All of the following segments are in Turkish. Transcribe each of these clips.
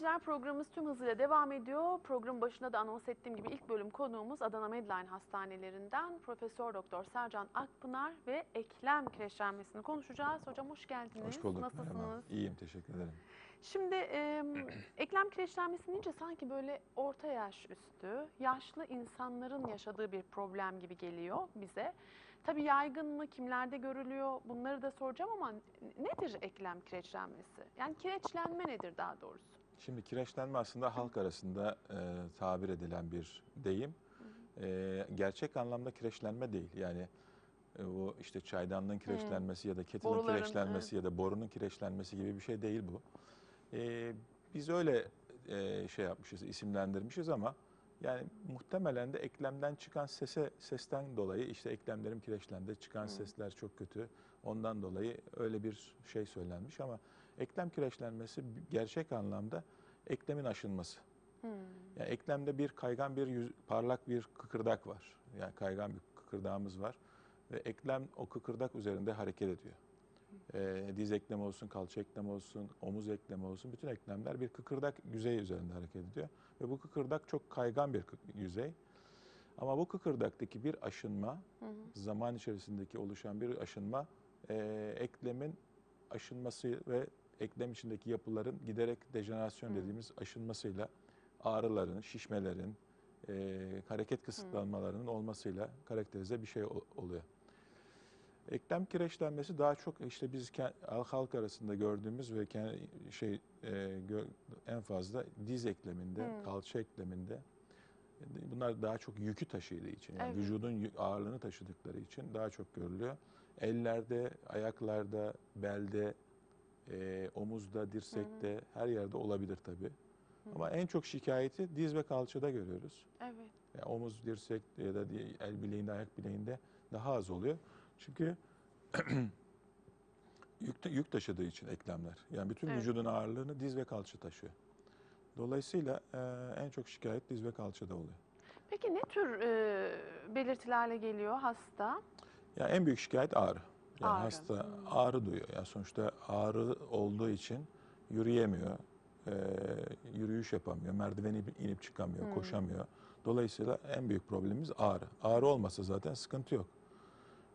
seyirciler programımız tüm hızıyla devam ediyor. Programın başında da anons ettiğim gibi ilk bölüm konuğumuz Adana Medline Hastanelerinden Profesör Doktor Sercan Akpınar ve eklem kireçlenmesini konuşacağız. Hocam hoş geldiniz. Hoş bulduk. Nasılsınız? Merhaba. İyiyim, teşekkür ederim. Şimdi e, eklem kireçlenmesi deyince sanki böyle orta yaş üstü, yaşlı insanların yaşadığı bir problem gibi geliyor bize. Tabii yaygın mı, kimlerde görülüyor bunları da soracağım ama nedir eklem kireçlenmesi? Yani kireçlenme nedir daha doğrusu? Şimdi kireçlenme aslında halk arasında e, tabir edilen bir deyim. E, gerçek anlamda kireçlenme değil. Yani e, bu işte çaydanlığın kireçlenmesi ya da kettle'ın Boruların, kireçlenmesi ya da borunun kireçlenmesi gibi bir şey değil bu. E, biz öyle e, şey yapmışız, isimlendirmişiz ama yani muhtemelen de eklemden çıkan sese sesten dolayı işte eklemlerim kireçlendi, çıkan sesler çok kötü. Ondan dolayı öyle bir şey söylenmiş ama eklem kireçlenmesi gerçek anlamda eklemin aşınması. Hmm. Yani eklemde bir kaygan bir yüz- parlak bir kıkırdak var. Yani kaygan bir kıkırdağımız var ve eklem o kıkırdak üzerinde hareket ediyor. Ee, diz eklemi olsun, kalça eklemi olsun, omuz eklemi olsun bütün eklemler bir kıkırdak yüzeyi üzerinde hareket ediyor ve bu kıkırdak çok kaygan bir yüzey. Ama bu kıkırdaktaki bir aşınma, zaman içerisindeki oluşan bir aşınma e, eklemin aşınması ve eklem içindeki yapıların giderek dejenerasyon dediğimiz aşınmasıyla ağrıların, şişmelerin, e, hareket kısıtlanmalarının olmasıyla karakterize bir şey ol- oluyor. Eklem kireçlenmesi daha çok işte biz halk arasında gördüğümüz ve şey e, en fazla diz ekleminde, Hmm. kalça ekleminde e, bunlar daha çok yükü taşıdığı için yani Evet. vücudun ağırlığını taşıdıkları için daha çok görülüyor. Ellerde, ayaklarda, belde, e, omuzda, dirsekte her yerde olabilir tabii. Ama en çok şikayeti diz ve kalçada görüyoruz. Evet. Yani omuz, dirsek ya da el bileğinde, ayak bileğinde daha az oluyor. Çünkü yük, yük taşıdığı için eklemler. Yani bütün Evet. vücudun ağırlığını diz ve kalça taşıyor. Dolayısıyla e, en çok şikayet diz ve kalçada oluyor. Peki ne tür e, belirtilerle geliyor hasta? Yani en büyük şikayet ağrı. Yani Ağrı. hasta ağrı duyuyor. Yani sonuçta ağrı olduğu için yürüyemiyor, e, yürüyüş yapamıyor, merdiveni inip çıkamıyor, Hmm. koşamıyor. Dolayısıyla en büyük problemimiz ağrı. Ağrı olmasa zaten sıkıntı yok.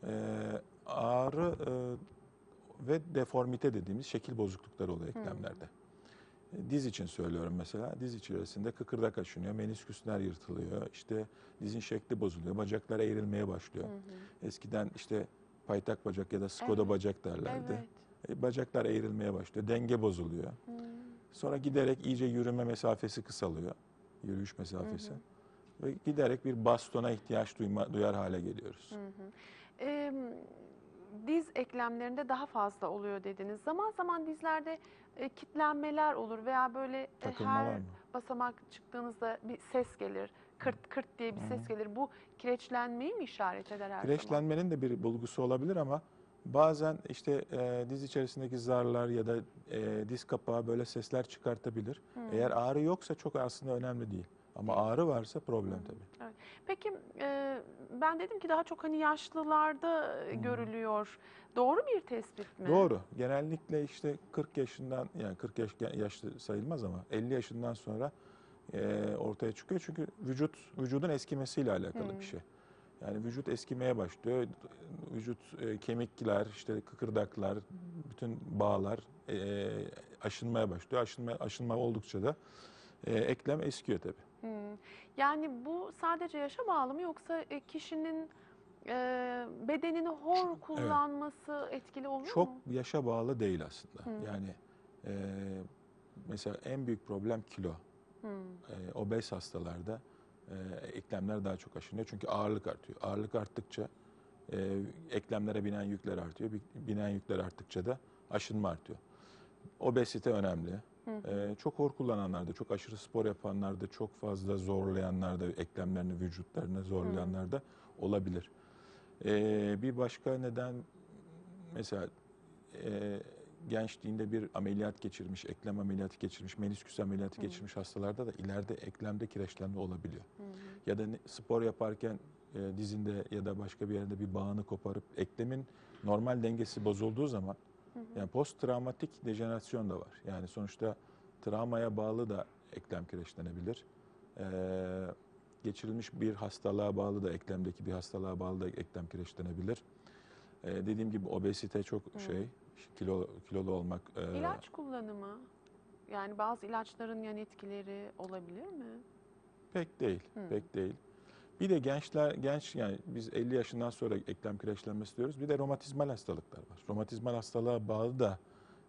E, ağrı e, ve deformite dediğimiz şekil bozuklukları oluyor eklemlerde. E, Diz için söylüyorum mesela. Diz içerisinde kıkırdak aşınıyor, menisküsler yırtılıyor, işte dizin şekli bozuluyor, bacaklar eğrilmeye başlıyor. Eskiden işte paytak bacak ya da skoda Evet. bacak derlerdi. Evet. E, Bacaklar eğrilmeye başlıyor, denge bozuluyor. Hmm. Sonra giderek iyice yürüme mesafesi kısalıyor, yürüyüş mesafesi. Ve giderek bir bastona ihtiyaç duyma, duyar hale geliyoruz. E, diz eklemlerinde daha fazla oluyor dediniz. Zaman zaman dizlerde e, kitlenmeler olur veya böyle e, her basamak çıktığınızda bir ses gelir. Kırt kırt diye bir ses gelir. Bu kireçlenmeyi mi işaret eder her zaman? Kireçlenmenin de bir bulgusu olabilir ama bazen işte e, diz içerisindeki zarlar ya da e, diz kapağı böyle sesler çıkartabilir. Eğer ağrı yoksa çok aslında önemli değil. Ama ağrı varsa problem tabii. Evet. Peki e, ben dedim ki daha çok hani yaşlılarda e, görülüyor. Doğru bir tespit mi? Doğru. Genellikle işte 40 yaşından yani 40 yaş yaşlı sayılmaz ama 50 yaşından sonra e, ortaya çıkıyor. Çünkü vücut vücudun eskimesiyle alakalı bir şey. Yani vücut eskimeye başlıyor. Vücut e, kemikler, işte kıkırdaklar, bütün bağlar e, aşınmaya başlıyor. Aşınma aşınma oldukça da e, eklem eskiyor tabii. Hmm. Yani bu sadece yaşa bağlı mı yoksa e, kişinin e, bedenini hor kullanması etkili oluyor Çok mu? yaşa bağlı değil aslında. Yani e, mesela en büyük problem kilo. Hmm. E, obez hastalarda e, eklemler daha çok aşınıyor. Çünkü ağırlık artıyor. Ağırlık arttıkça e, eklemlere binen yükler artıyor. Bi- Binen yükler arttıkça da aşınma artıyor. Obezite önemli. E, çok hor kullananlarda, çok aşırı spor yapanlarda, çok fazla zorlayanlarda, eklemlerini, vücutlarını zorlayanlarda olabilir. E, bir başka neden mesela e, gençliğinde bir ameliyat geçirmiş, eklem ameliyatı geçirmiş, menisküs ameliyatı geçirmiş hastalarda da ileride eklemde kireçlenme olabiliyor. Ya da spor yaparken e, dizinde ya da başka bir yerinde bir bağını koparıp eklemin normal dengesi bozulduğu zaman yani post travmatik dejenerasyon da var. Yani sonuçta travmaya bağlı da eklem kireçlenebilir. E, geçirilmiş bir hastalığa bağlı da eklemdeki bir hastalığa bağlı da eklem kireçlenebilir. E, dediğim gibi obezite çok şey, kilo kilolu olmak. e, İlaç kullanımı, yani bazı ilaçların yan etkileri olabilir mi? Pek değil, Hı. pek değil. Bir de gençler, genç yani biz 50 yaşından sonra eklem kireçlenmesi diyoruz. Bir de romatizmal hastalıklar var. Romatizmal hastalığa bağlı da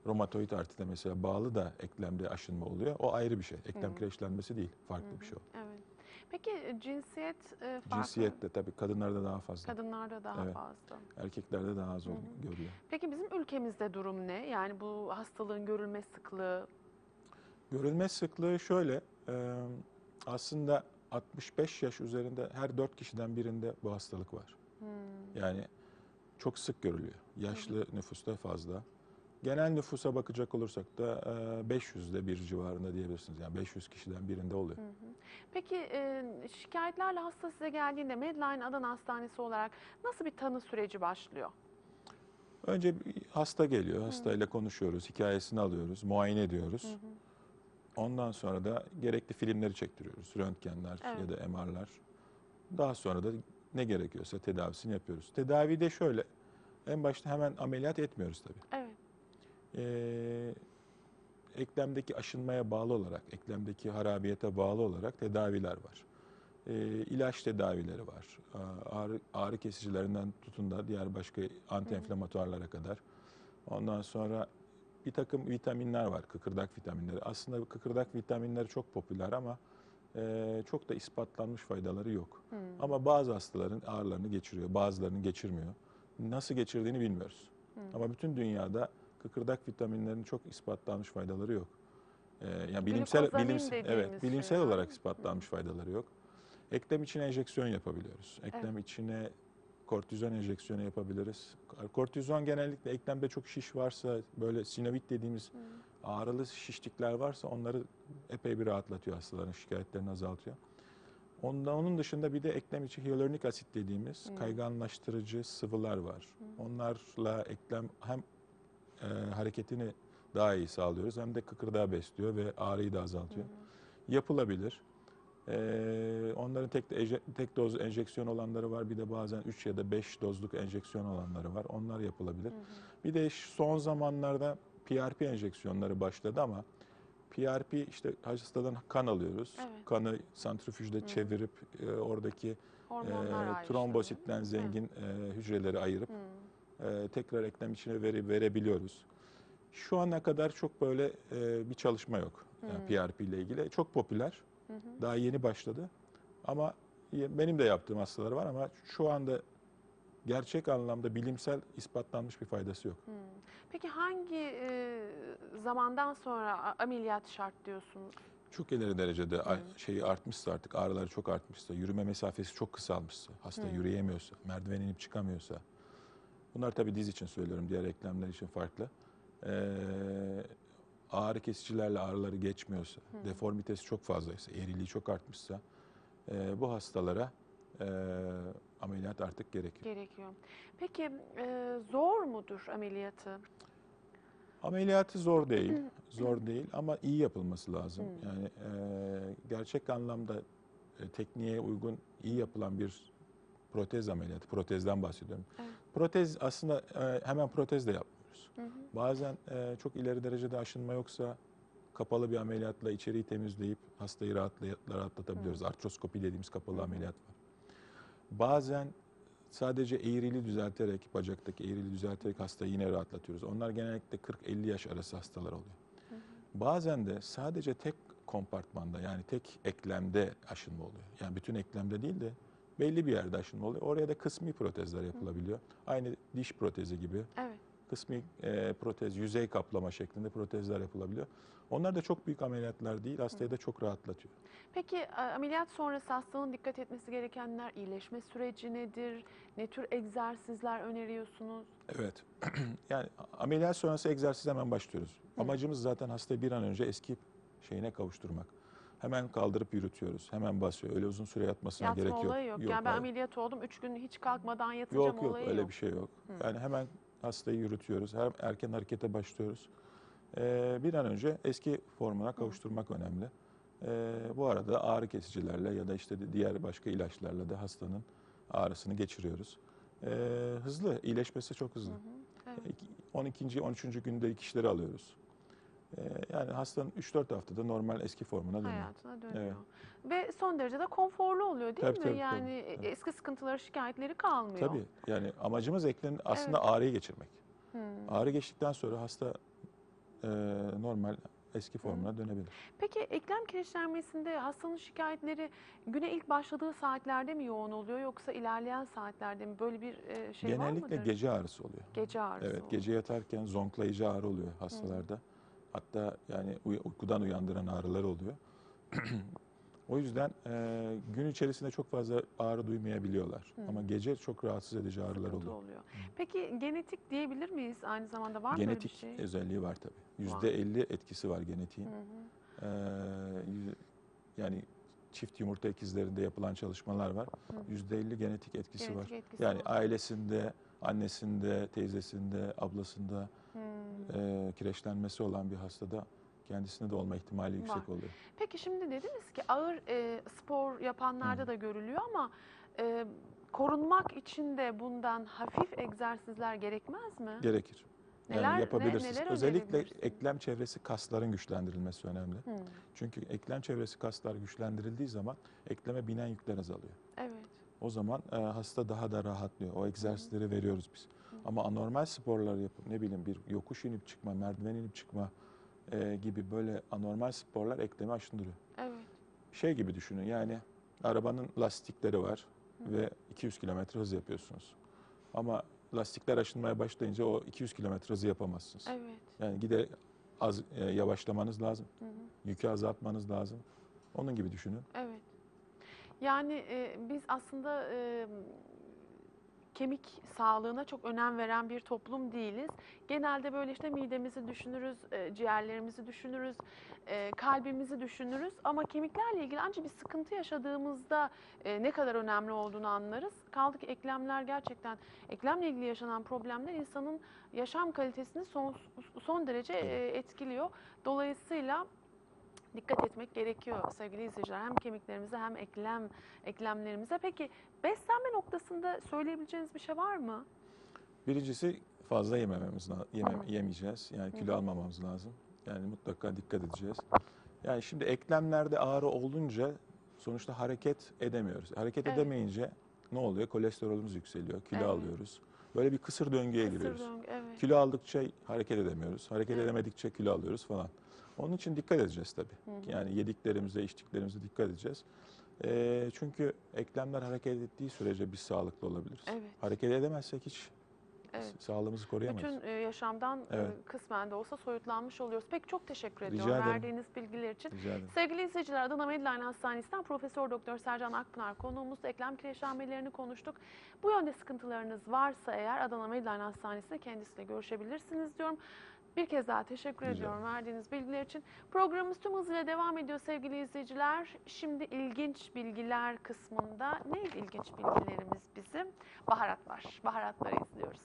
romatoid artrite mesela bağlı da eklemde aşınma oluyor. O ayrı bir şey. Eklem kireçlenmesi değil, farklı bir şey o. Evet. Peki e, cinsiyet e, farklı. Cinsiyet de tabii kadınlarda daha fazla, Kadınlarda daha Evet. fazla. erkeklerde daha az görülüyor. Peki bizim ülkemizde durum ne? Yani bu hastalığın görülme sıklığı. Görülme sıklığı şöyle, e, aslında 65 yaş üzerinde her 4 kişiden birinde bu hastalık var. Hmm. Yani çok sık görülüyor. Yaşlı nüfusta fazla. Genel nüfusa bakacak olursak da e, 500'de bir civarında diyebilirsiniz. Yani 500 kişiden birinde oluyor. Hı hı. Peki şikayetlerle hasta size geldiğinde Medline Adana Hastanesi olarak nasıl bir tanı süreci başlıyor? Önce hasta geliyor, hastayla konuşuyoruz, hikayesini alıyoruz, muayene ediyoruz. Hı hı. Ondan sonra da gerekli filmleri çektiriyoruz. Röntgenler Evet. ya da MR'lar. Daha sonra da ne gerekiyorsa tedavisini yapıyoruz. Tedavide şöyle, en başta hemen ameliyat etmiyoruz tabii. Evet. Ee, eklemdeki aşınmaya bağlı olarak, eklemdeki harabiyete bağlı olarak tedaviler var. Ee, ilaç tedavileri var. Ağrı, ağrı kesicilerinden tutun da diğer başka antienflamatuarlara kadar. Ondan sonra bir takım vitaminler var, kıkırdak vitaminleri. Aslında kıkırdak vitaminleri çok popüler ama e, çok da ispatlanmış faydaları yok. Hmm. Ama bazı hastaların ağrılarını geçiriyor, bazılarının geçirmiyor. Nasıl geçirdiğini bilmiyoruz. Hı. Ama bütün dünyada kıkırdak vitaminlerinin çok ispatlanmış faydaları yok. Ee, yani bilimsel Glikozamin bilimsel evet bilimsel şey. olarak ispatlanmış faydaları yok. Eklem içine enjeksiyon yapabiliyoruz. Eklem içine kortizon enjeksiyonu yapabiliriz. Kortizon genellikle eklemde çok şiş varsa böyle sinovit dediğimiz Hı. ağrılı şişlikler varsa onları epey bir rahatlatıyor hastaların şikayetlerini azaltıyor. Onda, onun dışında bir de eklem içi hyaluronik asit dediğimiz Hmm. kayganlaştırıcı sıvılar var. Hmm. Onlarla eklem hem e, hareketini daha iyi sağlıyoruz hem de kıkırdağı besliyor ve ağrıyı da azaltıyor. Yapılabilir. Ee, onların tek, tek doz enjeksiyon olanları var. Bir de bazen 3 ya da 5 dozluk enjeksiyon olanları var. Onlar yapılabilir. Hı hı. Bir de son zamanlarda PRP enjeksiyonları başladı ama PRP işte hastadan kan alıyoruz. Evet. Kanı santrifüjde Hı. çevirip e, oradaki e, ayrıştırıyor. trombositten zengin e, hücreleri ayırıp Hı. E, tekrar eklem içine veri, verebiliyoruz. Şu ana kadar çok böyle e, bir çalışma yok yani Hmm. PRP ile ilgili. Çok popüler. Hı hı. Daha yeni başladı. Ama benim de yaptığım hastalar var ama şu anda gerçek anlamda bilimsel ispatlanmış bir faydası yok. Hı. Peki hangi e, zamandan sonra ameliyat şart diyorsunuz? Çok ileri derecede Hmm. şeyi artmışsa artık ağrıları çok artmışsa, yürüme mesafesi çok kısalmışsa, hasta Hmm. yürüyemiyorsa, merdiven inip çıkamıyorsa. Bunlar tabii diz için söylüyorum, diğer eklemler için farklı. Ee, ağrı kesicilerle ağrıları geçmiyorsa, Hmm. deformitesi çok fazlaysa, eğriliği çok artmışsa e, bu hastalara e, ameliyat artık gerekiyor. Gerekiyor. Peki e, zor mudur ameliyatı? Ameliyatı zor değil, zor değil ama iyi yapılması lazım. Hmm. Yani e, gerçek anlamda e, tekniğe uygun iyi yapılan bir protez ameliyatı, protezden bahsediyorum. Evet. Protez aslında e, hemen protez de yapmıyoruz. Hı hı. Bazen e, çok ileri derecede aşınma yoksa kapalı bir ameliyatla içeriği temizleyip hastayı rahatla- rahatlatabiliyoruz. Artroskopi dediğimiz kapalı Hı hı. ameliyat var. Bazen sadece eğrili düzelterek, bacaktaki eğrili düzelterek hastayı yine rahatlatıyoruz. Onlar genellikle 40-50 yaş arası hastalar oluyor. Hı hı. Bazen de sadece tek kompartmanda yani tek eklemde aşınma oluyor. Yani bütün eklemde değil de belli bir yerde aşınma oluyor. Oraya da kısmi protezler yapılabiliyor. Aynı diş protezi gibi Evet. kısmi e, protez, yüzey kaplama şeklinde protezler yapılabiliyor. Onlar da çok büyük ameliyatlar değil, hastayı da çok rahatlatıyor. Peki ameliyat sonrası hastanın dikkat etmesi gerekenler, iyileşme süreci nedir? Ne tür egzersizler öneriyorsunuz? Evet. yani ameliyat sonrası egzersiz hemen başlıyoruz. Hı. Amacımız zaten hastayı bir an önce eski şeyine kavuşturmak. Hemen kaldırıp yürütüyoruz. Hemen basıyor. Öyle uzun süre yatmasına Yatma gerek yok. olayı yok. yani ben hayır. ameliyat oldum, üç gün hiç kalkmadan yatacağım Yok yok olayı öyle yok. bir şey yok. Hı. Yani hemen hastayı yürütüyoruz. Hem erken harekete başlıyoruz. e, bir an önce eski formuna kavuşturmak önemli. E, bu arada ağrı kesicilerle ya da işte diğer başka ilaçlarla da hastanın ağrısını geçiriyoruz. E, hızlı, iyileşmesi çok hızlı. Evet. 12. 13. günde kişileri alıyoruz. E, yani hastanın 3-4 haftada normal eski formuna dönüyor. hayatına dönüyor. Ve son derece de konforlu oluyor değil Tabii, mi? tabii, yani tabii, tabii. eski sıkıntıları, şikayetleri kalmıyor. Tabii yani amacımız eklenin aslında Evet. ağrıyı geçirmek. Hmm. Ağrı geçtikten sonra hasta e, normal eski formuna dönebilir. Peki eklem kireçlenmesinde hastanın şikayetleri güne ilk başladığı saatlerde mi yoğun oluyor yoksa ilerleyen saatlerde mi? Böyle bir e, şey var Genellikle mıdır? gece ağrısı oluyor. Gece ağrısı Evet, oluyor. gece yatarken zonklayıcı ağrı oluyor hastalarda. Hatta yani uy- uykudan uyandıran ağrılar oluyor. o yüzden e, gün içerisinde çok fazla ağrı duymayabiliyorlar. Hı. Ama gece çok rahatsız edici ağrılar Sıkıntı oluyor. Peki genetik diyebilir miyiz aynı zamanda? Var mı böyle bir Genetik şey? özelliği var tabii. Yüzde elli etkisi var genetiğin. Hı hı. Yüz- yani çift yumurta ikizlerinde yapılan çalışmalar var. Yüzde elli genetik etkisi Genetik var. etkisi Yani var. ailesinde, annesinde, teyzesinde, ablasında Hmm. E, kireçlenmesi olan bir hastada kendisinde de olma ihtimali yüksek oluyor. Peki şimdi dediniz ki ağır e, spor yapanlarda Hı. da görülüyor ama e, korunmak için de bundan hafif egzersizler gerekmez mi? Gerekir. Yani Neler- ne- yapabilirsiniz. neler Özellikle eklem çevresi kasların güçlendirilmesi önemli. Hmm. Çünkü eklem çevresi kaslar güçlendirildiği zaman ekleme binen yükler azalıyor. Evet. O zaman e, hasta daha da rahatlıyor. O egzersizleri veriyoruz biz. Ama anormal sporlar yapıp ne bileyim bir yokuş inip çıkma, merdiven inip çıkma e, gibi böyle anormal sporlar eklemi aşındırıyor. Evet. Şey gibi düşünün yani arabanın lastikleri var ve 200 kilometre hız yapıyorsunuz. Ama lastikler aşınmaya başlayınca o 200 kilometre hızı yapamazsınız. Evet. Yani gide az e, yavaşlamanız lazım. Hı hı. Yükü azaltmanız lazım. Onun gibi düşünün. Evet. Yani e, biz aslında e, kemik sağlığına çok önem veren bir toplum değiliz. Genelde böyle işte midemizi düşünürüz, e, ciğerlerimizi düşünürüz, e, kalbimizi düşünürüz. Ama kemiklerle ilgili ancak bir sıkıntı yaşadığımızda e, ne kadar önemli olduğunu anlarız. Kaldı ki eklemler gerçekten, eklemle ilgili yaşanan problemler insanın yaşam kalitesini son, son derece e, etkiliyor. Dolayısıyla dikkat etmek gerekiyor sevgili izleyiciler. Hem kemiklerimize hem eklem eklemlerimize. Peki beslenme noktasında söyleyebileceğiniz bir şey var mı? Birincisi fazla yemememiz hı. yemeyeceğiz. Yani kilo hı. almamamız lazım. Yani mutlaka dikkat edeceğiz. Yani şimdi eklemlerde ağrı olunca sonuçta hareket edemiyoruz. Hareket Evet. edemeyince ne oluyor? Kolesterolümüz yükseliyor, kilo Evet. alıyoruz. Böyle bir kısır döngüye Kısır giriyoruz. döngü, evet. Kilo aldıkça hareket edemiyoruz. Hareket Evet. edemedikçe kilo alıyoruz falan. Onun için dikkat edeceğiz tabii. Hı hı. Yani yediklerimize, içtiklerimize dikkat edeceğiz. Ee, çünkü eklemler hareket ettiği sürece biz sağlıklı olabiliriz. Evet. Hareket edemezsek hiç Evet. sağlığımızı koruyamayız. Bütün e, yaşamdan e, Evet. kısmen de olsa soyutlanmış oluyoruz. Peki çok teşekkür Rica ediyorum ederim. verdiğiniz bilgiler için. Rica ederim. Sevgili izleyiciler Adana Medline Hastanesi'nden Profesör Doktor Sercan Akpınar konuğumuzda eklem kireçlenmelerini konuştuk. Bu yönde sıkıntılarınız varsa eğer Adana Medline Hastanesi'nde kendisiyle görüşebilirsiniz diyorum. Bir kez daha teşekkür Rica ediyorum verdiğiniz bilgiler için. Programımız tüm hızıyla devam ediyor sevgili izleyiciler. Şimdi ilginç bilgiler kısmında ne ilginç bilgilerimiz bizim? Baharat var. Baharatları izliyoruz.